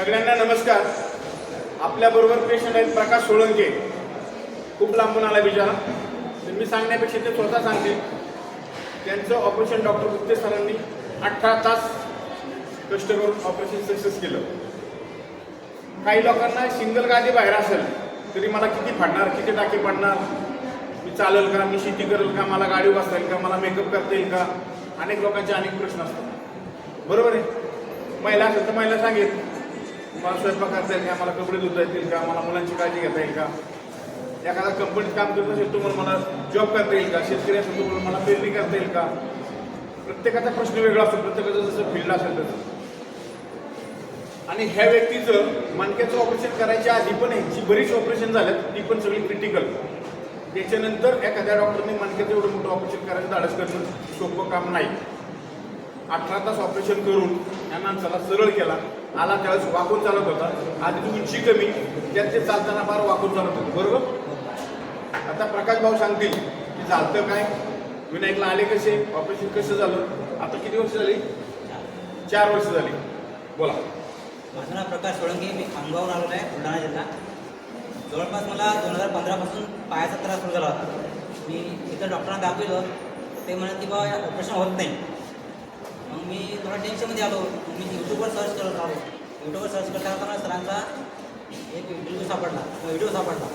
सगळ्यांना नमस्कार. आपल्याबरोबर पेशंट आहेत प्रकाश सोळंके. खूप लांबून आला बिचारा. तर मी सांगण्यापेक्षा ते स्वतः सांगते. त्यांचं ऑपरेशन डॉक्टर गुप्ते सरांनी अठरा तास कष्ट करून ऑपरेशन सक्सेस केलं. काही लोकांना सिंगल गादी बाहेर असेल तरी मला किती फाडणार? किती टाके पडणार? मी चालेल का? मी शेती करेल का? मला गाडी बसता येईल का? मला मेकअप करता येईल का? अनेक लोकांचे अनेक प्रश्न असतात. बरोबर आहे? महिला असेल तर महिला सांगेल. मला स्वयंपाक करता येईल का? मला कपडे धुता येतील का? मला मुलांची काळजी घेता येईल का? एखादा कंपनीत काम करत असेल तुम्हाला मला जॉब करता येईल का? शेतकरी असेल तुम्हाला मला पेरणी करता येईल का? प्रत्येकाचा प्रश्न वेगळा असतो प्रत्येकाचं जसं फील्ड असेल तसं. आणि ह्या व्यक्तीचं मणक्याचं ऑपरेशन करायच्या आधी पण ह्याची बरीच ऑपरेशन झाल्यात ती पण सगळी क्रिटिकल त्याच्यानंतर एखाद्या डॉक्टरने मणक्याचं एवढं मोठं ऑपरेशन करायचं धाडस करणं सोपं काम नाही. अठरा तास ऑपरेशन करून या माणसाला सरळ केला. आला त्यावेळेस वाकून चालत होता. आधी उंची कमी त्यात ते चालताना फार वाकून चालत होतं. बरोबर? आता प्रकाश भाऊ सांगतील की चालतं काय? विनायकला आले कसे? ऑपरेशन कसं झालं? आता किती वर्ष झाली? चार वर्ष झाली. बोला. माझं नाव प्रकाश सोळंकी मी खामगावून आलो आहे बुलढाणा जिल्हा. जवळपास मला दोन हजार पंधरापासून पायाचा त्रास सुरू झाला होता. मी इथं डॉक्टरांना दाखवलं ते म्हणत की बा ऑपरेशन होत नाही. मग मी थोडा टेन्शनमध्ये आलो. मी यूट्यूबवर सर्च करत आलो यूट्यूबवर सर्च करता करता सरांचा एक इंटरव्ह्यू सापडला. व्हिडिओ सापडला.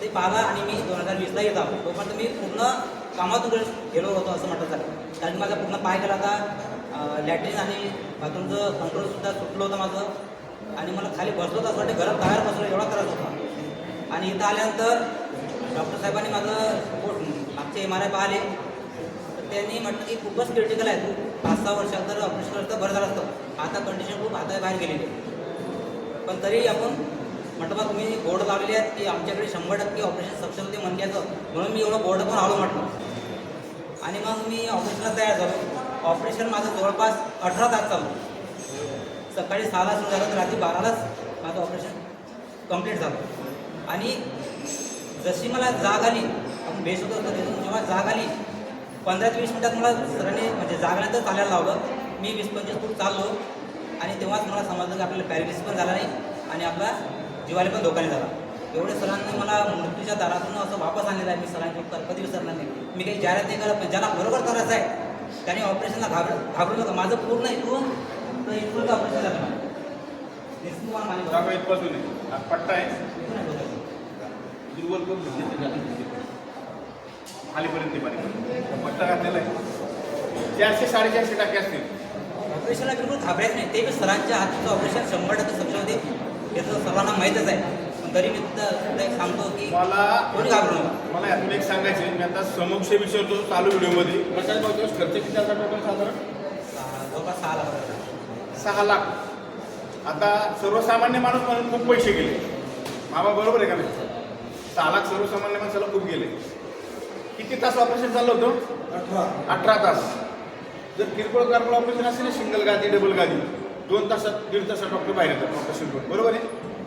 ते पाहिला आणि मी दोन हजार वीसला येत आलो. तोपर्यंत मी पूर्ण कामातून गेलो होतो असं म्हटलं चालेल. कारण माझा पूर्ण पाय केला होता लॅट्रिन आणि बाथरूमचं कंट्रोलसुद्धा सुटलं होतं माझं. आणि मला खाली बसलो होतं असं वाटतं घरात बाहेर बसलो एवढा त्रास होता. आणि इथं आल्यानंतर डॉक्टर साहेबांनी माझं सपोर्ट मागचे एम आर आय पाहिले. त्यांनी म्हटलं की खूपच क्रिटिकल आहे. तू पाच सहा वर्षात तर ऑपरेशन करतं बरं झालं असतं. आता कंडिशन खूप आता बाहेर गेलेली पण तरी आपण म्हटलं बा तुम्ही बोर्ड लावलेले आहेत की आमच्याकडे शंभर टक्के ऑपरेशन सक्षम होते मनक्याचं म्हणून मी एवढं बोर्ड पण आलो म्हटलं. आणि मग मी ऑपरेशनला तयार झालो. ऑपरेशन माझं जवळपास अठरा तास चालू. सकाळी सहाला सुरू झालं तर रात्री बारालाच माझं ऑपरेशन कंप्लीट झालं. आणि जशी मला जाग आली आपण बेस होतो तर जेव्हा जाग आली पंधरा ते वीस मिनिटात मला सरांनी म्हणजे जागल्यानंतर चालायला लावलं. मी वीस पंचवीस फूट चाललो आणि तेव्हाच मला समजलं की आपल्याला पॅरेलिसिस पण झाला नाही आणि आपला जीवाला पण धोका झाला. एवढे सरांनी मला मृत्यूच्या दारातून असं वापस आणलेलं आहे मी सरांची उपकार कधी विसरणार नाही मी काही जाहिरात नाही करत पण ज्याला बरोबर करायचं आहे त्याने ऑपरेशनला घाबर घाबरू नका माझं पूर्ण इथून तर इथून ऑपरेशन झालं. पट्टा आहे इथून आहे डोक्यात. दुर्बल करून घेतले ते जाते. खालीपर्यंत ते बारीक. पट्टा घातलेला आहे. चारशे साडेचारशे टाके असतील. ऑपरेशनला बिलकुल घाबरायचं नाही. ते बी सरांच्या हातचं ऑपरेशन शंभर टक्के सक्षम होते त्याचं सर्वांना माहीतच आहे. पण तरी मी सांगतो की मला कोणी घाबरू नका. मला यातून एक सांगायचं आहे मी आता समक्ष विचारतो चालू व्हिडिओमध्ये. भाऊ दिवस खर्च किती आला टोटल साधारण? जवळपास सहा लाख सहा लाख. आता सर्वसामान्य माणूस म्हणून खूप पैसे गेले. मामा बरोबर आहे का नाही? सहा लाख सर्वसामान्य माणसाला खूप गेले. किती तास ऑपरेशन चाललं होतं? अठरा. अठरा तास. जर किरकोळ कारकोळ ऑपरेशन असेल ना सिंगल गादी डबल गादी दोन तासात दीड तासात डॉक्टर बाहेर येतात ऑपरेशन करून. बरोबर आहे?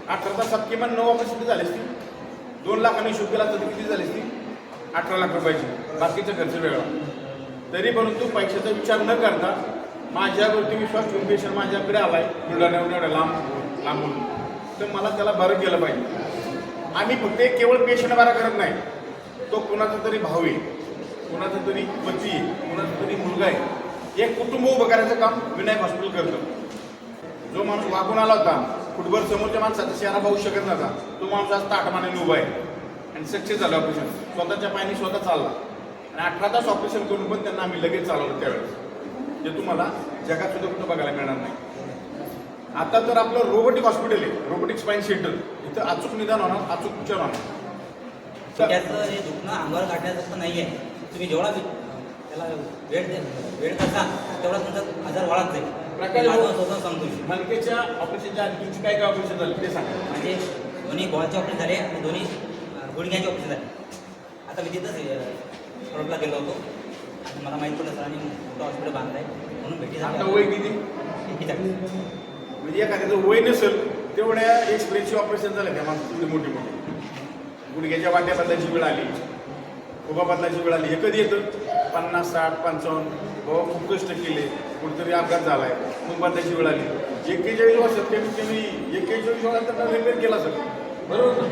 अठरा तासात किमान नऊ ऑपरेशन झालेच ती दोन लाखांनी हिशोब केला तर किती झालीस ती अठरा लाख रुपयाची. बाकीचा खर्च वेगळा. तरी परंतु पैशाचा विचार न करता माझ्यावरती विश्वास ठेवून पेशंट माझ्याकडे आलाय. बुलढाण्याहून एवढ्या लांब लांबून. तर मला त्याला बरं केलं पाहिजे. आम्ही फक्त केवळ पेशंट बरा करत नाही. तो कुणाचा तरी भाऊ आहे कुणाचा तरी पती आहे कुणाचा तरी मुलगा आहे एक कुटुंब उभं करायचं काम विनायक हॉस्पिटल करतं. जो माणूस वागून आला होता फुटबॉल समोरच्या माणसाचा शहरा पाहू शकत नव्हता तो माणूस आज ताटमानाने उभा आहे. आणि सक्सेस झालं ऑपरेशन स्वतःच्या पायाने स्वतः चालला. आणि अठरा तास ऑपरेशन करून पण त्यांना आम्ही लगेच चालवलं त्यावेळेस. जे तुम्हाला जगात सुद्धा कुठं बघायला मिळणार नाही. आता तर आपलं रोबोटिक हॉस्पिटल आहे रोबोटिक स्पाईन सेंटर इथं अचूक निदान होणार अचूक उपचार होणार. त्याचं हे दुखणं अंगावर काढण्याचं नाही आहे तुम्ही जेवढा त्याला वेळ दे वेळ करता तेवढा तुमचा आजार वाढत जाईल. स्वतः सांगतो मी. मनकेच्या ऑपरेशनच्या तुमची काय काय ऑपरेशन झालं? ते सांगा. म्हणजे दोन्ही बॉलचे ऑपरेशन झाले आणि दोन्ही गुडघ्याचे ऑपरेशन झाले. आता मी तिथंच रोडला गेलो होतो. आणि मला माहीत पडलं सरांनी मोठं हॉस्पिटल बांधलं आहे म्हणून भेटी आता वय किती? म्हणजे एखाद्याचं वय नसेल तेवढ्या एक्सपिरियन्सची ऑपरेशन झालं त्या माणसं मोठी मोठी? गुडघ्याच्या वाट्या बदलायची वेळ आली. उभा बदलायची वेळ आली. हे कधी येतं. पन्नास साठ पंचावन्न. बाबा खूप कष्ट केले. कुठेतरी अपघात झालाय. मग बदलायची वेळ आली. एक्केचाळीस वर्षात कमीत कमी एक्केचाळीस वर्षात त्यांना रिपेअर केला सर बरोबर ना?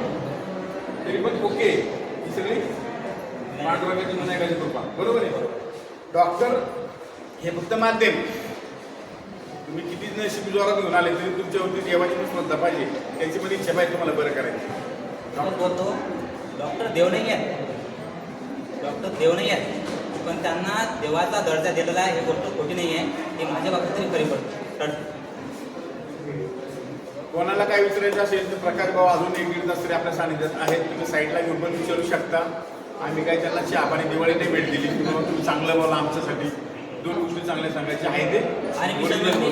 तरी पण ओके. ही सगळी पांडुरंगाची विनायकाची कृपा बरोबर आहे. डॉक्टर हे फक्त माध्यम. तुम्ही किती नशीब जोरात घेऊन आले तरी तुमच्यावरती देवाची पण श्रद्धा पाहिजे. पण इच्छा पाहिजे तुम्हाला बरं करायची. आपण बोलतो डॉक्टर देव नाही आहेत डॉक्टर देव नाही आहेत पण त्यांना देवाचा दर्जा दिलेला आहे ही गोष्ट खोटी नाही आहे हे माझ्या बाबतीत तरी खरी पडते कोणाला काय विचारायचं असेल तर प्रकाश भाऊ अजून एक दीड तास तरी आपल्या सानिध्यात आहेत. तुम्ही साईडला घेऊन पण विचारू शकता. आम्ही काही त्यांना चहा पाणी दिवाळी नाही भेट दिली. किंवा तुम्ही चांगलं बोला आमच्यासाठी. दोन गोष्टी चांगल्या सांगायच्या आहे ते. आणि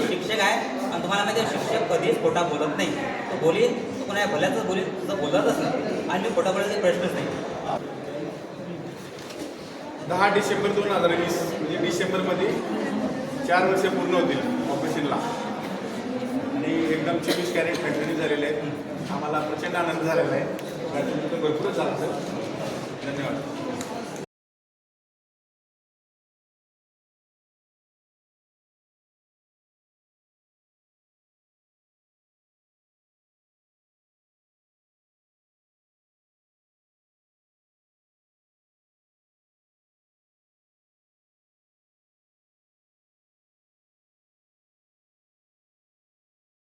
शिक्षक आहे. आणि तुम्हाला माहिती शिक्षक कधीच खोटा बोलत नाही. तो बोली तो कोणा भल्याचं बोली तुझं बोलतच नाही. आणि मी खोटा बोलायचा प्रश्नच नाही. दहा डिसेंबर दोन हजार वीस म्हणजे डिसेंबरमध्ये चार वर्ष पूर्ण होतील ऑपरेशनला. आणि एकदम चोवीस कॅरेट फॅक्टरी झालेले आहेत. आम्हाला प्रचंड आनंद झालेला आहे. भरपूरच झाला सर धन्यवाद.